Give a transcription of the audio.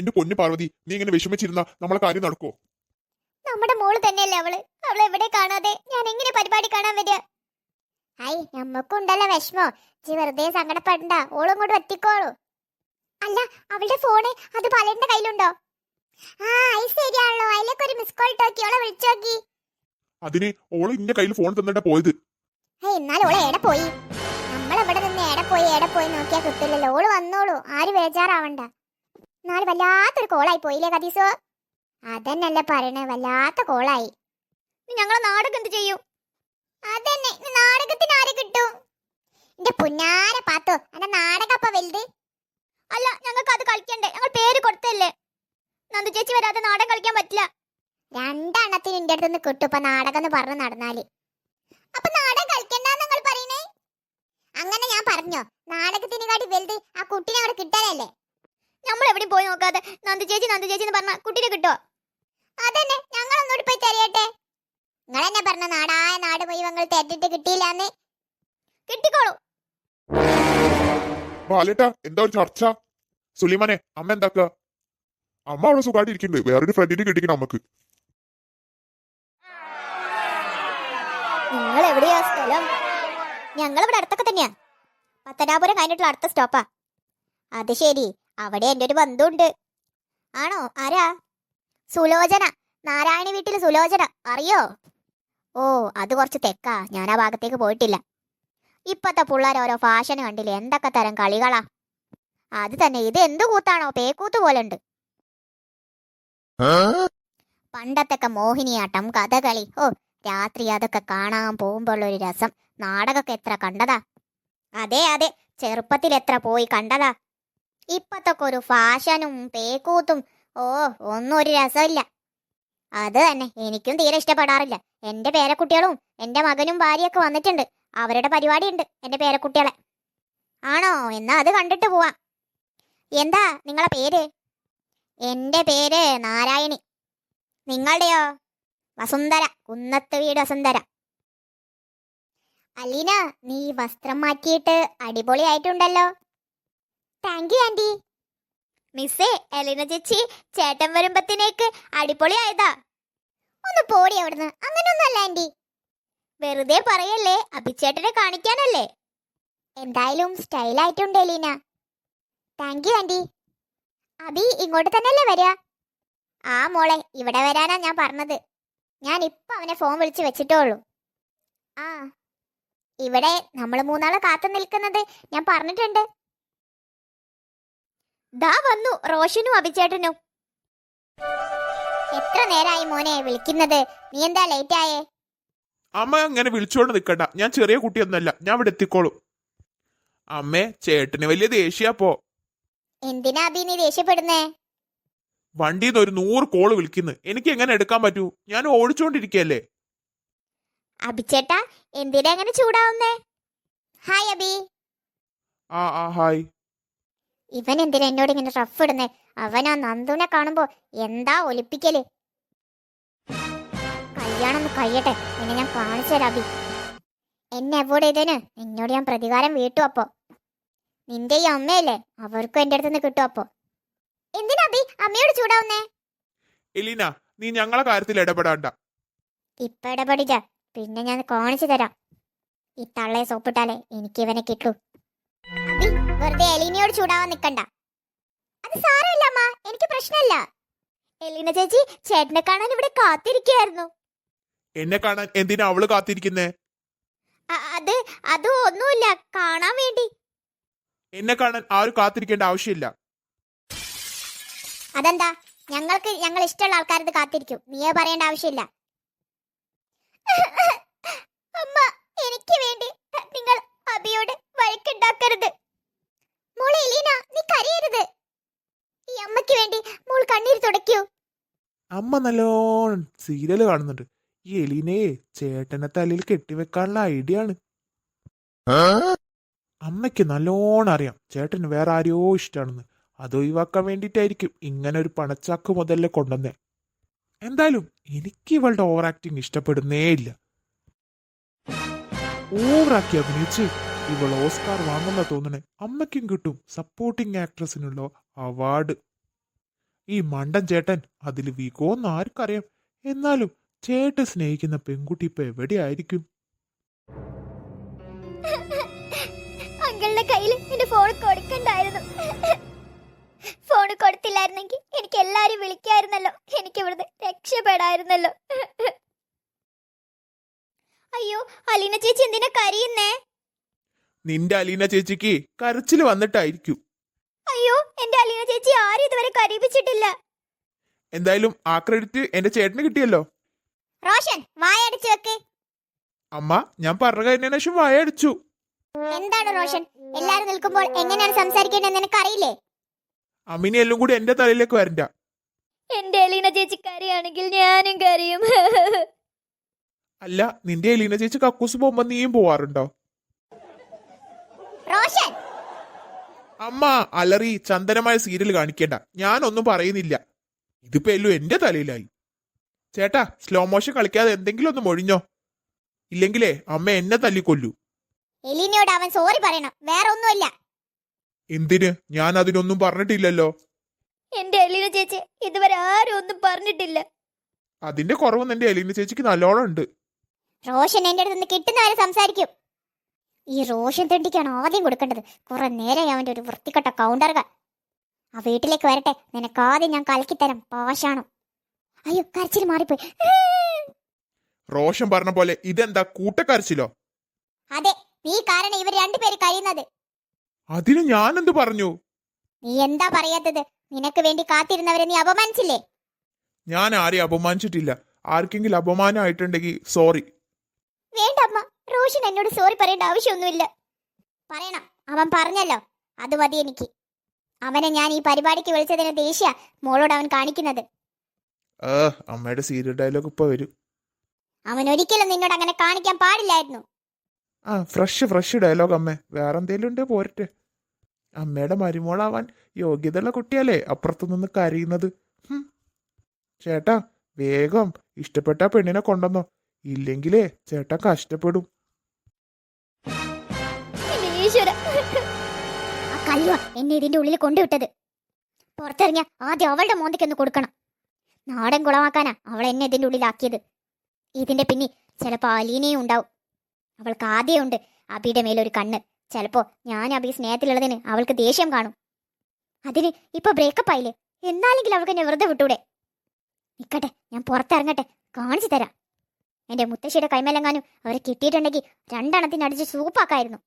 എന്റെ പൊന്നു പാർവതി നീ ഇങ്ങനെ വിഷമിച്ചിരുന്ന നമ്മളെ കാര്യം നടക്കുവോ? നമ്മുടെ മോൾ തന്നെയല്ലേ അവൾ. അവളെ എവിടെ കാണാതെ ഞാൻ എങ്ങനെ പരിപാടി കാണാൻ വരിക? ഐ നമ്മക്കുണ്ടല്ലോ വിഷമോ. ജി വെറുതെ സങ്കടപ്പെടണ്ട. ഓളും കൂടെ എത്തിക്കോളൂ അല്ല അവളുടെ ഫോണ് അത് പലരുടെ കയ്യിലുണ്ടോ? ആ ഐ ശരിയാണല്ലോ. അതിലേക്ക് ഒരു മിസ് കോൾ ടോക്കി ഓളെ വിളിച്ചോക്കി അതിന് ഓൾ ഇന്റെ കയ്യിൽ ഫോൺ തന്നിട്ടാ പോയത്. ഏയ് എന്നാലും ഓളെ എടെ പോയി? നമ്മളെവിടെ നിന്ന് എടെ പോയി എടെ പോയി നോക്കിയാ കിട്ടില്ലല്ലോ. ഓൾ വന്നോളൂ. ആര് ബേജാറാവണ്ട. എന്നാൽ വല്ലാത്തൊരു കോളായി പോയില്ലേ കതീസോ അതന്നല്ലേ പറയണേ വല്ലാത്ത കോളായി. ഞങ്ങളെ നാടകം എന്ത് ചെയ്യും? അതന്നെ നാടകത്തിന് ആരെ കിട്ടും? എന്റെ പുന്നാര പാത്തോ എന്റെ നാടകം അപ്പൊ വലുത്. അല്ല ഞങ്ങൾക്ക് അത് കളിക്കണ്ടേ ഞങ്ങൾ പേര് കൊടുത്തല്ലേ? നന്ദു ചേച്ചി വരാതെ നാടകം കളിക്കാൻ പറ്റില്ല. രണ്ടെണ്ണത്തിന് എന്റെ അടുത്തുനിന്ന് കിട്ടും ഇപ്പൊ നാടകം എന്ന് പറഞ്ഞു നടന്നാൽ. അപ്പൊ നാടകം കളിക്കണ്ടെന്ന് പറയുന്നേ അങ്ങനെ ഞാൻ പറഞ്ഞോ നാടകത്തിന് കാട്ടി വലുത് ആ കുട്ടിനെ അവിടെ കിട്ടാനല്ലേ? നമ്മൾ എവിടെയും പോയി നോക്കാതെ നന്ദ ചേച്ചി നന്ദ ചേച്ചി എന്ന് പറഞ്ഞ കുട്ടിനെ കിട്ടോ? അതന്നെ ഞങ്ങൾ ഒന്നുകൂടി പോയി തെരയട്ടെ നിങ്ങൾ എന്നെ പറഞ്ഞ നാടായ നാട് പോയി ഞങ്ങൾ തെറ്റിട്ട് കിട്ടിയില്ലാന്ന്? കിട്ടിക്കോളൂ. ബാലേട്ടാ എന്താ ഒരു ചർച്ച? സുലിമാനെ അമ്മ എന്താക്ക? അമ്മ അവിടെ സുഖമായിട്ട് ഇരിക്കുന്നുണ്ട് വേറൊരു ഫ്രണ്ടിനെ കിട്ടിക്കണം നമുക്ക് നിങ്ങൾ എവിടെയാ സ്ഥലം? ഞങ്ങൾ ഇവിടെ അടുത്തൊക്കെ തന്നെയാ. പത്തനാപുരം കഴിഞ്ഞിട്ടുള്ള അടുത്ത സ്റ്റോപ്പാ അത് ശരി. അവിടെ എന്റെ ഒരു ബന്ധുണ്ട് ആണോ? ആരാ? സുലോചന. നാരായണി വീട്ടിൽ സുലോചന. അറിയോ? ഓ അത് കുറച്ച് തെക്കാ. ഞാൻ ആ ഭാഗത്തേക്ക് പോയിട്ടില്ല. ഇപ്പത്തെ പിള്ളേർ ഓരോ ഫാഷൻ കണ്ടില്ലേ? എന്തൊക്കെ തരം കളികളാ? അത് തന്നെ. ഇത് എന്ത് കൂത്താണോ? പേക്കൂത്ത് പോലെ ഉണ്ട് പണ്ടത്തൊക്കെ മോഹിനിയാട്ടം കഥകളി. ഓ രാത്രി അതൊക്കെ കാണാൻ പോകുമ്പോഴുള്ള ഒരു രസം. നാടകമൊക്കെ എത്ര കണ്ടതാ? അതെ അതെ. ചെറുപ്പത്തിൽ എത്ര പോയി കണ്ടതാ? ഇപ്പത്തൊക്കെ ഒരു ഫാഷനും പേക്കൂത്തും ഓ ഒന്നും ഒരു രസമില്ല. അത് തന്നെ എനിക്കും തീരെ ഇഷ്ടപ്പെടാറില്ല. എന്റെ പേരക്കുട്ടികളും എന്റെ മകനും ഭാര്യയൊക്കെ വന്നിട്ടുണ്ട്. അവരുടെ പരിപാടി എന്റെ പേരക്കുട്ടികളെ. ആണോ? എന്നാ അത് കണ്ടിട്ട് പോവാം. എന്താ നിങ്ങളെ പേര്? എന്റെ പേര് നാരായണി. നിങ്ങളുടെയോ? വസുന്ധര കുന്നത്ത് വീട് വസുന്ധര. അലീന നീ വസ്ത്രം മാറ്റിയിട്ട് അടിപൊളിയായിട്ടുണ്ടല്ലോ. Thank you aunty. മിസ്സേ എലിന ചേച്ചി ചേട്ടൻ വരുമ്പത്തിനേക്ക് അടിപൊളിയായതാ. ഒന്ന് പോടി അവിടുന്ന്. അങ്ങനൊന്നല്ല ആന്റി. വെറുതെ പറയല്ലേ അഭിച്ചേട്ടനെ കാണിക്കാനല്ലേ? എന്തായാലും സ്റ്റൈലായിട്ടുണ്ട് Elina. Thank you aunty. Abhi ഇങ്ങോട്ട് തന്നെയല്ലേ വരിക ആ മോളെ ഇവിടെ വരാനാ ഞാൻ പറഞ്ഞത്. ഞാൻ ഇപ്പൊ അവനെ ഫോൺ വിളിച്ച് വെച്ചിട്ടേ ഉള്ളൂ ആ ഇവിടെ നമ്മൾ മൂന്നാളെ കാത്തു നിൽക്കുന്നത് ഞാൻ പറഞ്ഞിട്ടുണ്ട്. ദാ വന്നു റോഷനും അഭിചേട്ടനും. എത്ര നേരായി മോനെ വിളിക്കുന്നത്? നീ എന്താ ലേറ്റ് ആയേ? അമ്മ അങ്ങനെ വിളിച്ചോണ്ട് നിൽക്കണ്ട ഞാൻ ചെറിയ കുട്ടിയൊന്നല്ല. ഞാൻ ഇവിടെ എത്തിക്കോളും. അമ്മേ ചേട്ടന് വലിയ ദേഷ്യാപ്പോ എന്തിനാ അഭി നീ ദേഷ്യപ്പെടുന്നേ? വണ്ടിയിൽ നിന്ന് ഒരു നൂറ് കോൾ വിളിക്കുന്നു. എനിക്ക് എങ്ങനെ എടുക്കാൻ പറ്റൂ? ഞാൻ ഓടിച്ചോണ്ടിരിക്കല്ലേ അഭിചേട്ടാ എന്തിനാ അങ്ങനെ ചൂടാവുന്നേ? ഹായ് അഭി. ആ ആ ഹായ് ഇവൻ എന്തിനാ എന്നോട് ഇങ്ങനെ റഫ് ഇടുന്നേ? അവൻ ആ നന്ദുനെ കാണുമ്പോ എന്താ ഒലിപ്പിക്കൽ? കല്യാണം ഒന്ന് കഴിയട്ടെ. എന്നെ ഞാൻ കാണിച്ചു തരാം അഭി. എന്നെ അവോയ്ഡ് ചെയ്തതിന് നിന്നോട് ഞാൻ പ്രതികാരം വീട്ടു അപ്പോ. നിന്റെ ഈ അമ്മയല്ലേ? അവർക്കും എന്റെ അടുത്ത് നിന്ന് കിട്ടും അപ്പോ. എന്തിനാ അബി അമ്മയോട് ചൂടാവുന്നേ? എലീന നീ ഞങ്ങളെ കാര്യത്തിൽ ഇടപെടാണ്ട. ഇപ്പൊ ഇടപെടില്ല. പിന്നെ ഞാൻ കാണിച്ചു തരാം. ഈ തള്ളയെ സോപ്പിട്ടാലേ എനിക്ക് ഇവനെ കിട്ടൂ. വെറുതെ എലീനയോട് ചൂടാവാൻ നിക്കണ്ട. അത് സാരമില്ല അമ്മ. എനിക്ക് പ്രശ്നമില്ല. എലീന ചേച്ചി ചേട്ടനെ കാണാൻ ഇവിടെ കാത്തിരിക്കുകയായിരുന്നു എന്നെ കാണാൻ എന്തിനാ അവൾ കാത്തിരിക്കുന്നേ? അത് അത് ഒന്നുമില്ല. കാണാൻ വേണ്ടി. എന്നെ കാണാൻ ആരും കാത്തിരിക്കേണ്ട ആവശ്യമില്ല. അതെന്താ? ഞങ്ങൾക്ക് ഞങ്ങൾ ഇഷ്ടമുള്ള ആൾക്കാരത് കാത്തിരിക്കും. നീയെ പറയേണ്ട ആവശ്യമില്ല. അമ്മ എനിക്ക് വേണ്ടി നിങ്ങൾ അബിയോട് വഴക്കുണ്ടാക്കരുത്. മോളെ എലീന നീ കരയരുത്. ഈ അമ്മയ്ക്ക് വേണ്ടി മോൾ കണ്ണീര് തുടയ്ക്കൂ. അമ്മ നല്ലോണം സീരിയൽ കാണുന്നുണ്ട്. ഈ എലീനയെ ചേട്ടനെ തലയിൽ കെട്ടിവെക്കാനുള്ള ഐഡിയ ആണ്. അമ്മയ്ക്ക് നല്ലോണം അറിയാം. ചേട്ടന് വേറെ ആരെയോ ഇഷ്ടമാണെന്ന് അത് ഒഴിവാക്കാൻ വേണ്ടിയിട്ടായിരിക്കും ഇങ്ങനെ ഒരു പണച്ചാക്ക് മുതലേ കൊണ്ടുവന്നേ. എന്തായാലും എനിക്ക് ഇവളുടെ ഓവർ ആക്ടിങ് ഇഷ്ടപ്പെടുന്നേ ഇല്ല. ഓവറാക്കി അഭിനയിച്ച് ഇവൾ ഓസ്കാർ വാങ്ങുന്ന തോന്നണേ അമ്മയ്ക്കും കിട്ടും സപ്പോർട്ടിംഗ് ആക്ട്രസിനുള്ള അവാർഡ് ഈ മണ്ടൻ ചേട്ടൻ അതിൽ വികോന്ന് ആർക്കറിയാം? എന്നാലും ചേട്ടൻ സ്നേഹിക്കുന്ന പെൺകുട്ടി ഇപ്പൊ എവിടെയായിരിക്കും? അങ്കിളിന്റെ കയ്യിൽ എന്റെ ഫോൺ കൊടുക്കണ്ടായിരുന്നു. ഫോൺ കൊടുത്തില്ലായിരുന്നെങ്കിൽ എനിക്ക് എല്ലാരും വിളിക്കായിരുന്നല്ലോ. എനിക്ക് ഇവിടുന്ന് രക്ഷപ്പെടായിരുന്നല്ലോ. അയ്യോ അലീന ചേച്ചി എന്തിനാ കരയുന്നേ? നിന്റെ അലീന ചേച്ചിക്ക് കരച്ചിൽ വന്നിട്ടായിരിക്കും. അയ്യോ എന്റെ അലീന ചേച്ചി ആരും ഇതുവരെ കരയിപ്പിച്ചിട്ടില്ല. എന്തായാലും ആ ക്രെഡിറ്റ് എന്റെ ചേട്ടന് കിട്ടിയല്ലോ. റോഷൻ വായടിച്ചു വെക്ക്. അമ്മ ഞാൻ പറഞ്ഞ കഴിഞ്ഞ ശേഷം വായടിച്ചു. എന്താണ് റോഷൻ? എല്ലാരും നിൽക്കുമ്പോൾ എങ്ങനെയാണ് സംസാരിക്കേണ്ടത് നിനക്ക് അറിയില്ലേ അമ്മിനി എല്ലാം കൂടി എന്റെ തലയിലേക്ക് വരണ്ട. എന്റെ അലീന ചേച്ചി കരയാണെങ്കിൽ ഞാനും കരയും. അല്ല നിന്റെ എലീന ചേച്ചി കക്കൂസ് പോകുമ്പോ നീയും പോവാറുണ്ടോ? റോഷൻ. അമ്മ അലറി ചന്ദനമായ സീരിയൽ കാണിക്കേണ്ട. ഞാനൊന്നും പറയുന്നില്ല. ഇതിപ്പോ എല്ലാം എന്റെ തലയിലായി. ചേട്ടാ സ്ലോ മോഷൻ കളിക്കാതെ എന്തെങ്കിലും ഒന്ന് മൊഴിഞ്ഞോ? ഇല്ലെങ്കിലേ അമ്മ എന്നെ തല്ലിക്കൊല്ലു. എലിനോട് അവൻ സോറി പറയണം. വേറെ ഒന്നുമില്ല. എന്തിന്? ഞാൻ അതിനൊന്നും പറഞ്ഞിട്ടില്ലല്ലോ. എന്റെ എലീന ചേച്ചി ഇതുവരെ ആരും ഒന്നും പറഞ്ഞിട്ടില്ല. അതിന്റെ കുറവ് എന്റെ എലീന ചേച്ചിക്ക് നല്ലോണം ഉണ്ട്. റോഷൻ എന്റെ അടുത്ത് നിന്ന് കിട്ടുന്നവരെ സംസാരിക്കും. ഈ റോഷൻ തെണ്ടിക്കാണ് ആദ്യം കൊടുക്കേണ്ടത്. കുറെ നേരം അവന്റെ ഒരു വൃത്തിക്കെട്ട കൗണ്ടറുകൾ ആ വീട്ടിലേക്ക് വരട്ടെ. നിനക്കാദ്യം ഞാൻ കലക്കിത്തരാം പാശാണോ അയ്യോ കരച്ചിൽ മാറിപ്പോയി. റോഷൻ പറഞ്ഞ പോലെ ഇതെന്താ കൂട്ടക്കരച്ചിലോ? അതെ നീ കാരണം ഇവർ രണ്ടുപേര് കഴിയുന്നത് അതിന് ഞാൻ എന്ത് പറഞ്ഞു? നീ എന്താ പറയാത്തത്? നിനക്ക് വേണ്ടി കാത്തിരുന്നവരെ നീ അപമാനിച്ചില്ലേ? ഞാൻ ആരെയും അപമാനിച്ചിട്ടില്ല. ആർക്കെങ്കിലും അപമാനമായിട്ടുണ്ടെങ്കിൽ സോറി വേണ്ട അമ്മ. റോഷൻ എന്നോട് സോറി പറയേണ്ട ആവശ്യമൊന്നുമില്ല. പറയണം. അവൻ പറഞ്ഞല്ലോ. അത് മതി എനിക്ക്. അവനെ ഞാൻ ഈ പരിപാടിക്ക് വിളിച്ചതിന് ദേഷ്യ മോളോട് അവൻ കാണിക്കുന്നത്. ആ അമ്മയുടെ സീരിയൽ ഡയലോഗ് ഇപ്പൊ വരും. അവൻ ഒരിക്കലും നിന്നോട് അങ്ങനെ കാണിക്കാൻ പാടില്ലായിരുന്നു. ആ ഫ്രഷ് ഫ്രഷ് ഡയലോഗ് അമ്മേ. വേറെ എന്തേലും ഉണ്ട് പോരട്ടെ. അമ്മയുടെ മരുമോളാവാൻ യോഗ്യതയുള്ള കുട്ടിയല്ലേ അപ്പുറത്തു നിന്ന് കരയുന്നത് ചേട്ടാ വേഗം. ഇഷ്ടപ്പെട്ട പെണ്ണിനെ കൊണ്ടുവന്നോ. ഇല്ലെങ്കിലേ ചേട്ടാ കഷ്ടപ്പെടും. കല്ലുവ എന്നെ ഇതിന്റെ ഉള്ളിൽ കൊണ്ടുവിട്ടത്. പുറത്തിറങ്ങിയ ആദ്യം അവളുടെ മോന്തയ്ക്കൊന്ന് കൊടുക്കണം. നാടൻ കുളമാക്കാനാ അവൾ എന്നെ ഇതിന്റെ ഉള്ളിലാക്കിയത്. ഇതിന്റെ പിന്നിൽ ചിലപ്പോ അലീനയും ഉണ്ടാവും. അവൾക്ക് ആദ്യമുണ്ട് അബിയുടെ മേലൊരു കണ്ണ്. ചിലപ്പോ ഞാൻ അബി സ്നേഹത്തിലുള്ളതിന് അവൾക്ക് ദേഷ്യം കാണും. അതിന് ഇപ്പൊ ബ്രേക്കപ്പ് ആയില്ലേ? എന്നാലെങ്കിലും അവൾക്ക് എന്നെ വെറുതെ വിട്ടൂടെ? നിക്കട്ടെ ഞാൻ പുറത്തിറങ്ങട്ടെ. കാണിച്ചു തരാം. എന്റെ മുത്തശ്ശിയുടെ കൈമേലെങ്ങാനും അവരെ കിട്ടിയിട്ടുണ്ടെങ്കിൽ രണ്ടെണ്ണത്തിന് അടിച്ച് സൂപ്പാക്കായിരുന്നു.